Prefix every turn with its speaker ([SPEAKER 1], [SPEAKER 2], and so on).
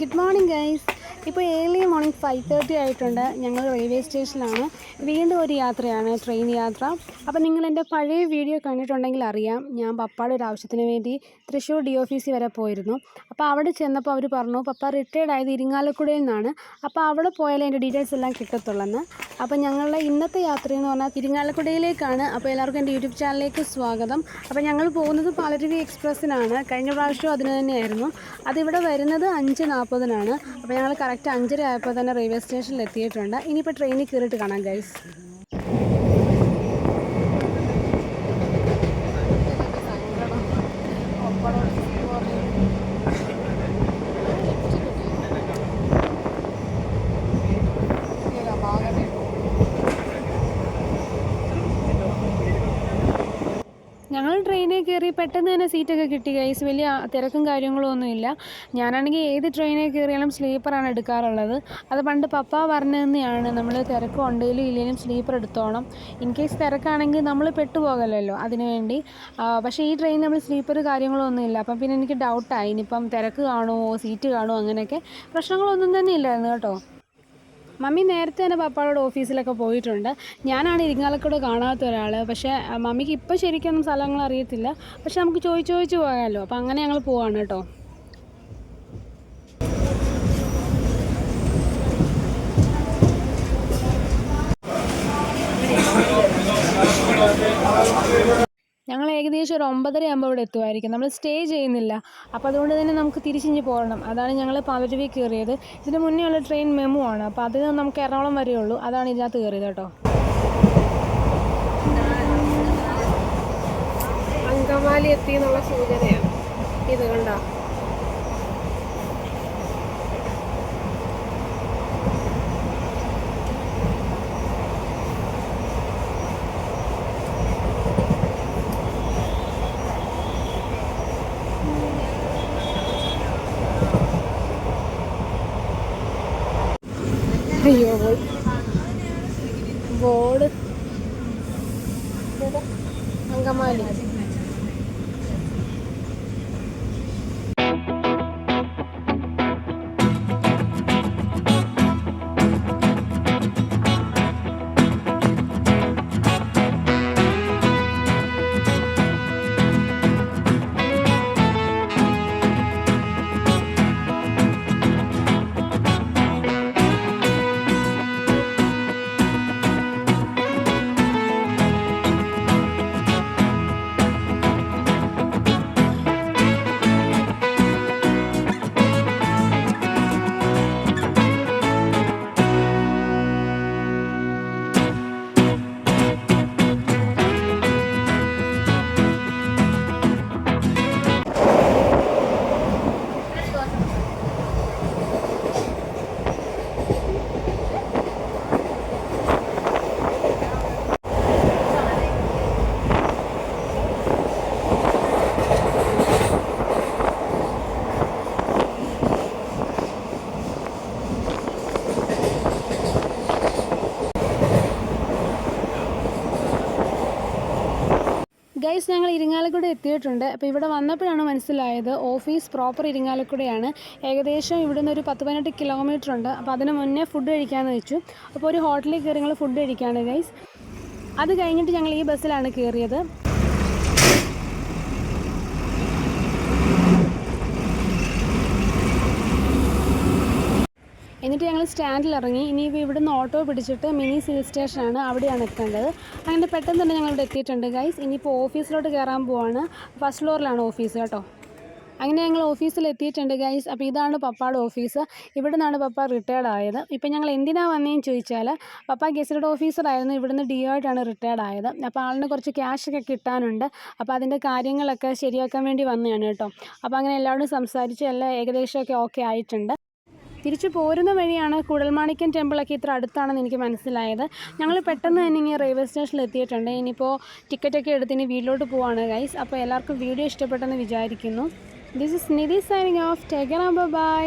[SPEAKER 1] Good morning guys ഇപ്പോൾ early morning five thirty ആയിട്ടുണ്ട്. ഞങ്ങൾ റെയിൽവേ സ്റ്റേഷനിലാണ് വീണ്ടും ഒരു യാത്രയാണ് ട്രെയിൻ യാത്ര. അപ്പോൾ നിങ്ങൾ എന്റെ പഴയ വീഡിയോ കണ്ടിട്ടുണ്ടെങ്കിൽ അറിയാം. ഞാൻ പപ്പയുടെ ഒരു ആവശ്യത്തിന് വേണ്ടി തൃശ്ശൂർ ഡി ഓഫീസിൽ വരെ പോയിരുന്നു. അപ്പോൾ അവിടെ ചെന്നപ്പോൾ അവർ പറഞ്ഞു പപ്പ റിട്ടയർഡ് ആയത് ഇരിങ്ങാലക്കുടയിൽ നിന്നാണ് അപ്പോൾ അവിടെ പോയാലേ എന്റെ ഡീറ്റെയിൽസ് എല്ലാം കിട്ടത്തുള്ളെന്ന്. അപ്പോൾ ഞങ്ങളുടെ ഇന്നത്തെ യാത്ര എന്ന് പറഞ്ഞാൽ ഇരിങ്ങാലക്കുടയിലേക്കാണ് അപ്പോൾ എല്ലാവർക്കും എന്റെ യൂട്യൂബ് ചാനലിലേക്ക് സ്വാഗതം. അപ്പോൾ ഞങ്ങൾ പോകുന്നത് പാലരുവി എക്സ്പ്രസ്സിനാണ്. കഴിഞ്ഞ പ്രാവശ്യം അതിന് തന്നെയായിരുന്നു. അതിവിടെ വരുന്നത് അഞ്ച് നാൽപ്പതിനാണ് അപ്പോൾ ഞങ്ങൾ കറക്റ്റ് അഞ്ചര ആയപ്പോൾ തന്നെ റെയിൽവേ സ്റ്റേഷനിൽ എത്തിയിട്ടുണ്ട്. ഇനിയിപ്പോൾ ട്രെയിനിൽ കയറിയിട്ട് കാണാം ഗൈസ് ഞങ്ങൾ ട്രെയിനിൽ കയറി പെട്ടെന്ന് തന്നെ സീറ്റൊക്കെ കിട്ടി ഗൈസ് വലിയ തിരക്കും കാര്യങ്ങളും ഒന്നുമില്ല. ഞാനാണെങ്കിൽ ഏത് ട്രെയിനിൽ കയറിയാലും സ്ലീപ്പറാണ് എടുക്കാറുള്ളത്. അത് പണ്ട് പപ്പ പറഞ്ഞു തന്നെയാണ് നമ്മൾ തിരക്കും ഉണ്ടെങ്കിലും ഇല്ലെങ്കിലും സ്ലീപ്പർ എടുത്തോണം. ഇൻ കേസ് തിരക്കാണെങ്കിൽ നമ്മൾ പെട്ടുപോകലല്ലോ അതിനുവേണ്ടി പക്ഷേ ഈ ട്രെയിനിൽ നമ്മൾ സ്ലീപ്പർ കാര്യങ്ങളൊന്നുമില്ല അപ്പം പിന്നെ എനിക്ക് ഡൗട്ടായി ഇനിയിപ്പം തിരക്ക് കാണുമോ? സീറ്റ് കാണുമോ? അങ്ങനെയൊക്കെ പ്രശ്നങ്ങളൊന്നും തന്നെ ഇല്ലായിരുന്നു കേട്ടോ. മമ്മി നേരത്തെ തന്നെ പപ്പാളോട് ഓഫീസിലൊക്കെ പോയിട്ടുണ്ട്. ഞാനാണ് ഇരിങ്ങാലക്കൂടെ കാണാത്ത ഒരാൾ പക്ഷേ മമ്മിക്ക് ഇപ്പോൾ ശരിക്കൊന്നും സ്ഥലങ്ങൾ അറിയത്തില്ല. പക്ഷെ നമുക്ക് ചോദിച്ച് ചോദിച്ച് പോകാമല്ലോ അപ്പോൾ അങ്ങനെ ഞങ്ങൾ പോവാണ് കേട്ടോ. ഞങ്ങൾ ഏകദേശം ഒരു ഒമ്പതര ആകുമ്പോൾ ഇവിടെ എത്തുമായിരിക്കും നമ്മൾ സ്റ്റേ ചെയ്യുന്നില്ല. അപ്പോൾ അതുകൊണ്ട് തന്നെ നമുക്ക് തിരിച്ചിഞ്ഞ് പോകണം. അതാണ് ഞങ്ങൾ പാലരുവി കയറിയത്. ഇതിന് മുന്നേ ഉള്ള ട്രെയിൻ മെമു ആണ്. അപ്പോൾ അത് നമുക്ക് എറണാകുളം വരെ ഉള്ളൂ. അതാണ് ഇതിനകത്ത് കയറിയത് കേട്ടോ.
[SPEAKER 2] അങ്കമാലി എത്തി എന്നുള്ള സൂചനയാണ്. ഇത് കണ്ടോ? അയ്യോ പോയി. ബോർഡ്. അങ്കമാലി.
[SPEAKER 1] ഗൈസ് ഞങ്ങൾ ഇരിങ്ങാലക്കുട എത്തിയിട്ടുണ്ട്. അപ്പോൾ ഇവിടെ വന്നപ്പോഴാണ് മനസ്സിലായത് ഓഫീസ് പ്രോപ്പർ ഇരിങ്ങാലക്കുടയാണ്. ഏകദേശം ഇവിടുന്ന് ഒരു പത്ത് പതിനെട്ട് കിലോമീറ്റർ ഉണ്ട്. അപ്പോൾ അതിന് മുന്നേ ഫുഡ് കഴിക്കാമെന്ന് വെച്ചു. അപ്പോൾ ഒരു ഹോട്ടലിൽ കയറി ഞങ്ങൾ ഫുഡ് കഴിക്കുകയാണ് ഗൈസ് അത് കഴിഞ്ഞിട്ട് ഞങ്ങൾ ഈ ബസ്സിലാണ് കയറിയത്. എന്നിട്ട് ഞങ്ങൾ സ്റ്റാൻഡിൽ ഇറങ്ങി ഇനിയിപ്പോൾ ഇവിടുന്ന് ഓട്ടോ പിടിച്ചിട്ട് മിനി സിവിൽ സ്റ്റേഷനാണ് അവിടെയാണ് എത്തേണ്ടത്. അങ്ങനെ പെട്ടെന്ന് തന്നെ ഞങ്ങൾ ഇവിടെ എത്തിയിട്ടുണ്ട് ഗൈസ് ഇനിയിപ്പോൾ ഓഫീസിലോട്ട് കയറാൻ പോവാണ്. ഫസ്റ്റ് ഫ്ലോറിലാണ് ഓഫീസ് കേട്ടോ. അങ്ങനെ ഞങ്ങൾ ഓഫീസിൽ എത്തിയിട്ടുണ്ട് ഗൈസ് അപ്പോൾ ഇതാണ് പപ്പയുടെ ഓഫീസ്. ഇവിടെ നിന്നാണ് പപ്പ റിട്ടയർഡ് ആയത്. ഇപ്പം ഞങ്ങൾ എന്തിനാണ് വന്നതെന്ന് ചോദിച്ചാൽ പപ്പ ഗസറ്റഡ് ഓഫീസറായിരുന്നു ഇവിടുന്ന് ഡി ആയിട്ടാണ് റിട്ടയർഡ് ആയത്. അപ്പോൾ ആളിന് കുറച്ച് ക്യാഷ് ഒക്കെ കിട്ടാനുണ്ട്. അപ്പോൾ അതിന്റെ കാര്യങ്ങളൊക്കെ ശരിയാക്കാൻ വേണ്ടി വന്നതാണ് കേട്ടോ. അപ്പോൾ അങ്ങനെ എല്ലാവരും സംസാരിച്ച് എല്ലാം ഏകദേശമൊക്കെ ഓക്കെ ആയിട്ടുണ്ട്. തിരിച്ചു പോരുന്ന വഴിയാണ് കൂടൽമാണിക്യം ടെമ്പിളൊക്കെ ഇത്ര അടുത്താണെന്ന് എനിക്ക് മനസ്സിലായത്. ഞങ്ങൾ പെട്ടെന്ന് തന്നെ ഇങ്ങനെ റെയിൽവേ സ്റ്റേഷനിൽ എത്തിയിട്ടുണ്ട്. ഇനിയിപ്പോൾ ടിക്കറ്റൊക്കെ എടുത്ത് ഇനി വീട്ടിലോട്ട് പോവാണ് ഗൈസ് അപ്പോൾ എല്ലാവർക്കും വീഡിയോ ഇഷ്ടപ്പെട്ടെന്ന് വിചാരിക്കുന്നു. This is Nidhi signing off take care bye